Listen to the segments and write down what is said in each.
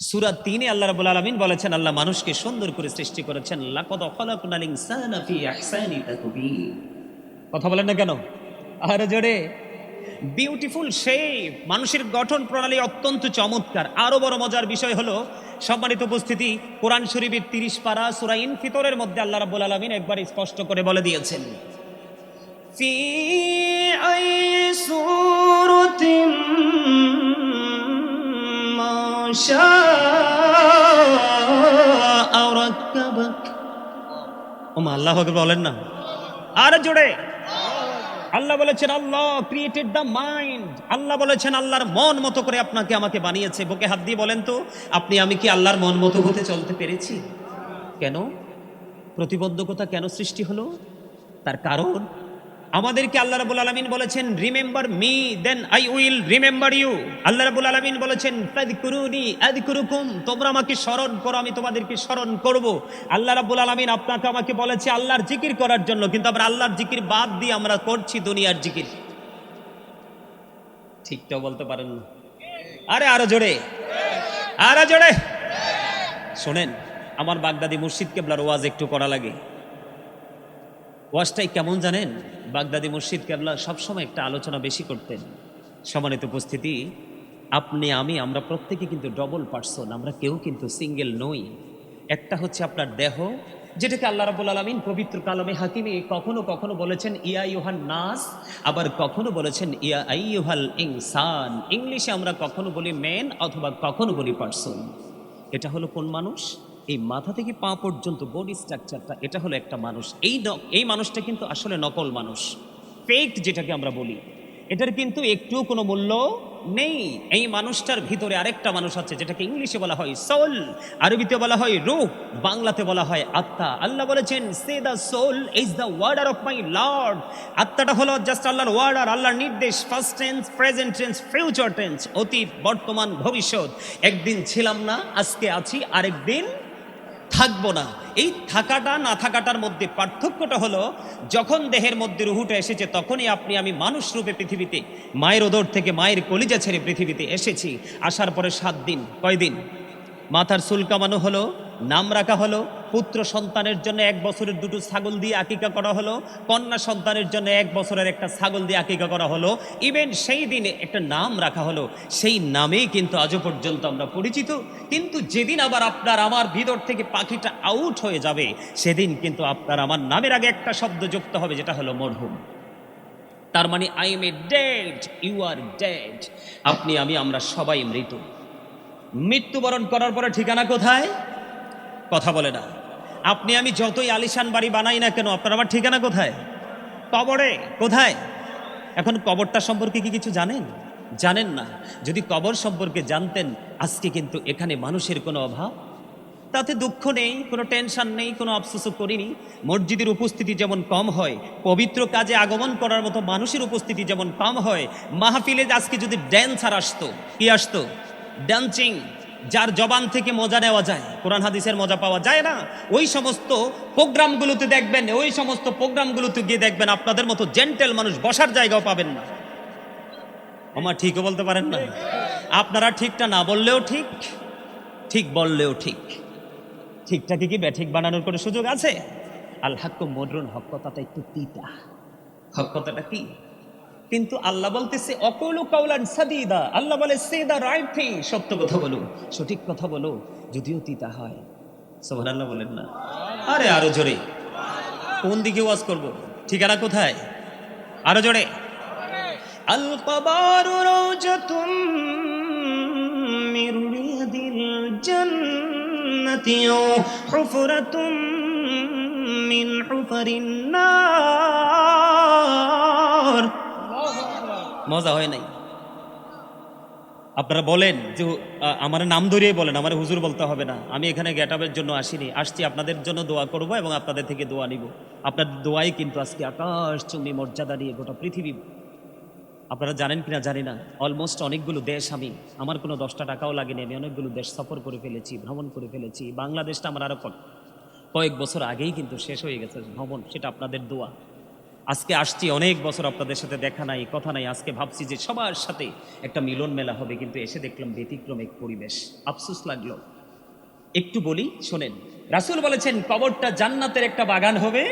সুরা তিনে আল্লাহ রাবুল আলমিন বলেছেন, আল্লাহ মানুষকে সুন্দর করে সৃষ্টি করেছেন। কথা বলেন না কেন? আর জোরে। বিউটিফুল শেপ মানুষের গঠন প্রণালী অত্যন্ত চমৎকার। আরও বড় মজার বিষয় হলো, সম্মানিত উপস্থিতি, কোরআন শরীফের তিরিশ পারা সুরাইন ফিতরের মধ্যে আল্লাহ রাবুল আলমিন একবার স্পষ্ট করে বলে দিয়েছেন। ফি সুরতিম মাশা ওমা, আল্লাহ বলেন না। আর জোরে। আল্লাহ বলেছেন, আল্লাহ ক্রিয়েটেড দ্য মাইন্ড আল্লাহ বলেছেন, আল্লাহর মন মতো করে আপনাকে আমাকে বানিয়েছে। বুকে হাত দিয়ে বলেন তো, আপনি, আমি কি আল্লাহর মন মতো হতে চলতে পেরেছি? কেন? প্রতিবন্ধকতা কেন সৃষ্টি হলো? তার কারণ? আমাদেরকে আল্লাহ রাবুল আলমিন বলেছেন remember me then I will remember you আল্লাহ রাবুল আলমিন বলেছেন তোমরা আমাকে স্মরণ করো, আমি তোমাদেরকে স্মরণ করব। আল্লাহ রাবুল আলমিন আপনাকে আমাকে বলেছে আল্লাহর জিকির করার জন্য, কিন্তু আমরা আল্লাহর জিকির বাদ দিয়ে আমরা করছি দুনিয়ার জিকির। ঠিকটাও বলতে পারেন না? আরে আরও জোরে। আরও জোরে। শোনেন, আমার বাগদাদি মুর্শিদ কেবলার ওয়াজ একটু করা লাগে। ওয়াজটাই কেমন জানেন? বাগদাদি মুর্শিদ কেবলা সবসময় একটা আলোচনা বেশি করতেন। সম্মানিত উপস্থিতি, আপনি, আমি, আমরা প্রত্যেকে কিন্তু ডবল পার্সন আমরা কেউ কিন্তু সিঙ্গেল নই। একটা হচ্ছে আপনার দেহ, যেটাকে আল্লাহ রাবুল আলমিন পবিত্র কালামে হাকিমে কখনো কখনো বলেছেন, ইয়া ইউহান নাস আবার কখনো বলেছেন, ইয়া আইয়ুহাল ইনসান ইংলিশে আমরা কখনো বলি ম্যান অথবা কখনো বলি পার্সন এটা হলো কোন মানুষ? এই মাথা থেকে পা পর্যন্ত বডি স্ট্রাকচারটা এটা হলো একটা মানুষ। এই এই মানুষটা কিন্তু আসলে নকল মানুষ। ফেক যেটাকে আমরা বলি। এটার কিন্তু একটুও কোনো মূল্য নেই। এই মানুষটার ভিতরে আরেকটা মানুষ আছে, যেটাকে ইংলিশে বলা হয় সোল আরবিতে বলা হয় রূহ বাংলাতে বলা হয় আত্মা। আল্লাহ বলেছেন say the soul is the order of my lord আত্মাটা হলো জাস্ট আল্লাহর ওয়ার্ডার আল্লাহর নির্দেশ first tense present tense future tense অতীত, বর্তমান, ভবিষ্যৎ। একদিন ছিলাম না, আজকে আছি, আরেকদিন থাকব না। এই থাকাটা, না থাকাটার মধ্যে পার্থক্যটা হলো, যখন দেহের মধ্যে রুহুটা এসেছে, তখনই আপনি, আমি মানুষ রূপে পৃথিবীতে, মায়ের ওদর থেকে মায়ের কলিজা ছেড়ে পৃথিবীতে এসেছি। আসার পরে সাত দিন, কয়দিন? মাথার চুল কামানো হলো, নাম রাখা হলো পুত্র সন্তানের জন্য এক বছরের দুটো ছাগল দিয়ে আকিকা করা হলো, কন্যা সন্তানের জন্য এক বছরের একটা ছাগল দিয়ে আকিকা করা হলো। ইভেন সেই দিনে একটা নাম রাখা হলো, সেই নামেই কিন্তু আজও পর্যন্ত আমরা পরিচিত। কিন্তু যেদিন আবার আপনার আমার ভিতর থেকে পাখিটা আউট হয়ে যাবে, সেদিন কিন্তু আপনার আমার নামের আগে একটা শব্দ যুক্ত হবে, যেটা হলো মরহুম। তার মানে I am a dead you are dead আপনি, আমি, আমরা সবাই মৃত। মৃত্যুবরণ করার পরে ঠিকানা কোথায়? কথা বলে না। আপনি আমি যতই আলিশান বাড়ি বানাই না কেন, আপনার আমার ঠিকানা কোথায়? কবরে? কোথায়? এখন কবরটা সম্পর্কে কি কিছু জানেন? জানেন না। যদি কবর সম্পর্কে জানতেন, আজকে কিন্তু এখানে মানুষের কোনো অভাব? তাতে দুঃখ নেই, কোনো টেনশন নেই, কোনো আফসোসও করিনি। মসজিদের উপস্থিতি যেমন কম হয়, পবিত্র কাজে আগমন করার মতো মানুষের উপস্থিতি যেমন কম হয়, মাহফিলে আজকে যদি ড্যান্সার আসতো, কি আসতো? ডান্সিং যার জবান থেকে মজা নেওয়া যায়, কোরআন হাদিসের মজা পাওয়া যায় না, ওই সমস্ত প্রোগ্রামগুলোতে দেখবেন, ওই সমস্ত প্রোগ্রামগুলোতে গিয়ে দেখবেন আপনাদের মতো জেন্টেল মানুষ বসার জায়গাও পাবেন না। আমার ঠিকও বলতে পারেন না? আপনারা ঠিকটা না বললেও ঠিক ঠিক বললেও ঠিক। ঠিকটাকে কি ব্যাঠিক বানানোর কোনো সুযোগ আছে? আল মদরুন হক কথাটা একটু তিতা। হক কথাটা কি? কিন্তু আল্লাহ বলতেছে, অকৌলু কাউলান সাদিদা। আল্লাহ বলে সে দা সত্য কথা বলো, সঠিক কথা বলো, যদিও তিতা হয়। সোহান আল্লাহ বলেন না। আরে আরও জোরে। কোন দিকে ওয়াজ করব? ঠিকানা কোথায়? আরও জোরে। আল কবারু রাউজাতুম মির রিয়াদিল হুফরাতুম মিন হুফারিন নার। মজা হয় নাই। আপনারা বলেন যে আমার নাম ধরিয়ে বলেন, আমার হুজুর বলতে হবে না। আমি এখানে গেটাবের জন্য আসিনি। আসছি, আপনাদের জন্য দোয়া করব এবং আপনাদের থেকে দোয়া নিব। আপনার দোয়াই কিন্তু আজকে আকাশ চুমি মর্যাদা নিয়ে গোটা পৃথিবী। আপনারা জানেন কিনা জানি না। অলমোস্ট অনেকগুলো দেশ আমি, আমার কোনো দশটা টাকাও লাগেনি। আমি অনেকগুলো দেশ সফর করে ফেলেছি, ভ্রমণ করে ফেলেছি। বাংলাদেশটা আমার আরও কয়েক বছর আগেই কিন্তু শেষ হয়ে গেছে ভ্রমণ, সেটা আপনাদের দোয়া। আজকে আসছি, অনেক বছর আপনাদের সাথে দেখা নাই, কথা নাই, আজকে ভাবছি যে সবার সাথে একটা মিলন মেলা হবে, কিন্তু এসে দেখলাম ব্যতিক্রম এক পরিবেশ। আফসোস লাগল। একটু বলি, শোনেন, রাসূল বলেছেন, কবরটা জান্নাতের একটা বাগান হবে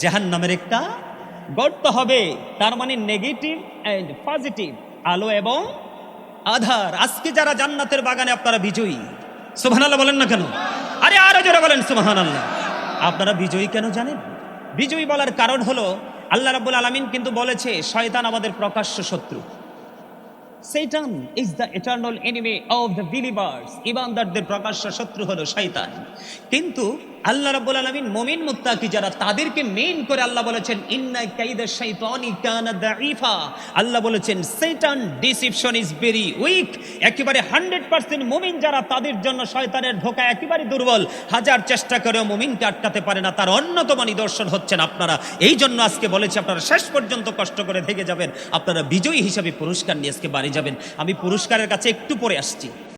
জাহান নামের একটা গর্ত হবে, তার মানে নেগেটিভ অ্যান্ড পজিটিভ আলো এবং আধার। আজকে যারা জান্নাতের বাগানে আপনারা বিজয়ী, সুবহানাল্লাহ বলেন না কেন? আরে আরও যারা বলেন, সুবহানাল্লাহ। আপনারা বিজয়ী কেন জানেন? বিজয়ী বলার কারণ হলো আল্লাহ রাবুল আলমিন কিন্তু বলেছে, শয়তান আমাদের প্রকাশ্য শত্রু। Satan is the eternal enemy of the believers ইমানদারদের প্রকাশ্য শত্রু হলো শয়তান। কিন্তু আল্লাহ রাব্বুল আলামিন মুমিন মুত্তাকি যারা তাদেরকে মেইন করে আল্লাহ বলেছেন, ইন্না কাইদা শাইতানি কানা দাঈফা। আল্লাহ বলেছেন, শয়তান ডিসিপশন ইজ ভেরি উইক একেবারে 100% মুমিন যারা তাদের জন্য শয়তানের ধোঁকা একেবারে দুর্বল। হাজার চেষ্টা করেও মুমিনকে আটকাতে পারে না, তার অন্যতম নিদর্শন হচ্ছেন আপনারা। এই জন্য আজকে বলেছি, আপনারা শেষ পর্যন্ত কষ্ট করে থেকে যাবেন। আপনারা বিজয়ী হিসাবে পুরস্কার নিয়ে আজকে বাড়ি যাবেন। আমি পুরস্কারের কাছে একটু পরে আসছি।